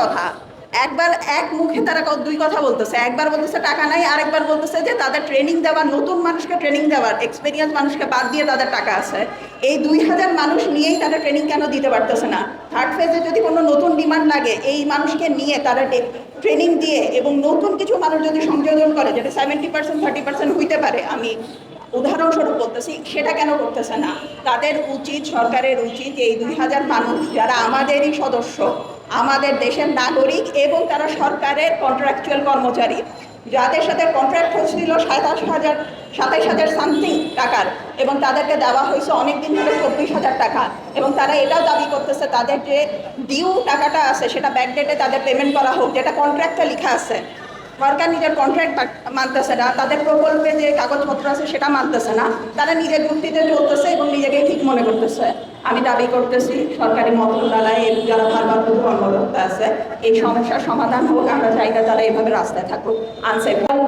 কথা। একবার এক মুখে তারা দুই কথা বলতেছে। একবার বলতেছে টাকা নাই, আরেকবার বলতেছে যে তাদের ট্রেনিং দেওয়ার, নতুন মানুষকে ট্রেনিং দেওয়ার এক্সপিরিয়েন্স মানুষকে বাদ দিয়ে তাদের টাকা আছে। এই দুই হাজার মানুষ নিয়েই তারা ট্রেনিং কেন দিতে পারতেছে না? থার্ড ফেজে যদি কোনো নতুন ডিমান্ড লাগে, এই মানুষকে নিয়ে তারা ট্রেনিং দিয়ে এবং নতুন কিছু মানুষ যদি সংযোজন করে, যেটা সেভেন্টি পার্সেন্ট থার্টি পার্সেন্ট হইতে পারে, আমি উদাহরণস্বরূপ বলতেছি, সেটা কেন করতেছে না? তাদের উচিত, সরকারের উচিত এই দুই হাজার মানুষ, যারা আমাদেরই সদস্য আমাদের দেশের নাগরিক এবং তারা সরকারের কন্ট্রাকচুয়াল কর্মচারী। যাদের সাথে কন্ট্রাক্ট হয়েছিল সাতাশ হাজার, সাতাইশ হাজার সামথিং টাকার এবং তাদেরকে দেওয়া হয়েছে অনেক দিন ধরে চব্বিশ হাজার টাকা। এবং তারা এটাও দাবি করতেছে, তাদের যে ডিউ টাকাটা আছে সেটা ব্যাকডেটে তাদের পেমেন্ট করা হোক, যেটা কন্ট্রাক্টে লেখা আছে। সরকার নিজের কন্ট্রাক্ট মানতেছে না, তাদের প্রকল্পে যে কাগজপত্র আছে সেটা মানতেছে না। তারা নিজের যুক্তিতে চলতেছে এবং মনে করতেছে। আমি দাবি করতেছি, সরকারি মন্ত্রণালয়ে যারা ভারপ্রাপ্ত কর্মকর্তা আছে, এই সমস্যার সমাধান হোক, আমরা চাই না তারা এভাবে রাস্তায় থাকুক।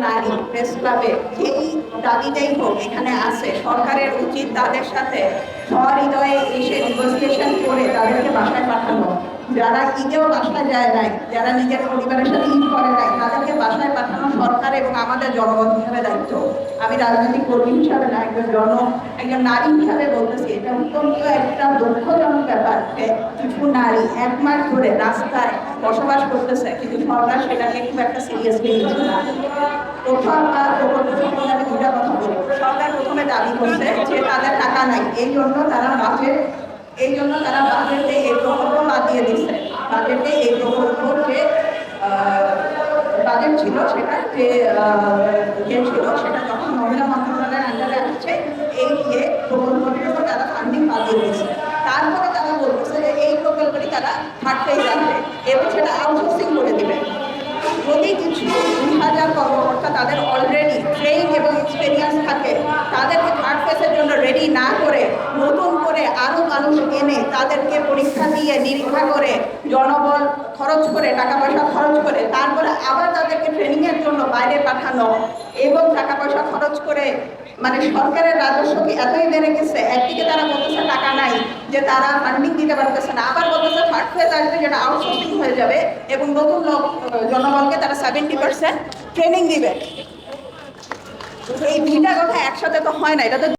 নারী প্রেস ক্লাবে যেই দাবিটাই হোক এখানে আছে। সরকারের উচিত তাদের সাথে সহৃদয়ে এসে নেগোসিয়েশন করে তাদেরকে বাসায় পাঠানো। যারা ঈদেও বাসায় যায় নাই, যারা নিজের পরিবারের সাথে ঈদ করে নাই, তাদেরকে বাসায় পাঠানো সরকার এবং আমাদের জনগণ হিসাবে দায়িত্ব। আমি রাজনৈতিক কর্মী হিসাবে না, একজন জন, একজন নারী হিসাবে বলতেছি, এটা অত্যন্ত একটা দুঃখজনক ব্যাপার কিছু নারী এক মাস ধরে রাস্তায় বসবাস করতেছে, কিন্তু সরকার সেটাকে খুব একটা সিরিয়াসলি নিচ্ছে না। প্রথম বা সম্পর্কে আমি দুটা কথা বলি। সরকার প্রথমে দাবি করছে যে তাদের টাকা নাই, এই জন্য তারা বাজেট এই জন্য তারা বাজেটে এই প্রকল্প বাদ দিয়ে দিচ্ছে। বাজেটে এই প্রকল্প যে বাজেট ছিল সেটা যে ইয়ে ছিল সেটা যখন মহিলা মন্ত্রণালয়ের আন্ডারে আসছে, এই ইয়ে প্রকল্পটির উপর তারা ফান্ডিং বাদ দিয়ে দিচ্ছে তারপরে তারা বলতেছে যে এই প্রকল্পটি তারা ফেজ আনবে এবং সেটা আউটসোর্সিং করে দেবে। যদি কিছু দুই হাজার কর্মকর্তা তাদের অলরেডি ট্রেন এবং এক্সপেরিয়েন্স থাকে তাদেরকে থার্ড ফেজের জন্য রেডি না করে নতুন করে আরও মানুষ এনে তাদেরকে পরীক্ষা দিয়ে নিরীক্ষা করে, জনবল খরচ করে টাকা পয়সা খরচ করে, তারপরে আবার তাদেরকে ট্রেনিংয়ের জন্য বাইরে পাঠানো এবং টাকা পয়সা খরচ করে মানে সরকারের রাজস্ব কি এতই বেড়ে গেছে? একদিকে তারা বলতেছে টাকা নাই, যে তারা ফান্ডিং দিতে পারতেছে না, আবার বলতেছে থার্ড ফেজ আসবে যেটা আউটসোর্সিং হয়ে যাবে এবং নতুন লোক জনবলকে তারা সেভেন্টি পার্সেন্ট ট্রেনিং দিবে। এই দুইটা কথা একসাথে তো হয় না, এটা তো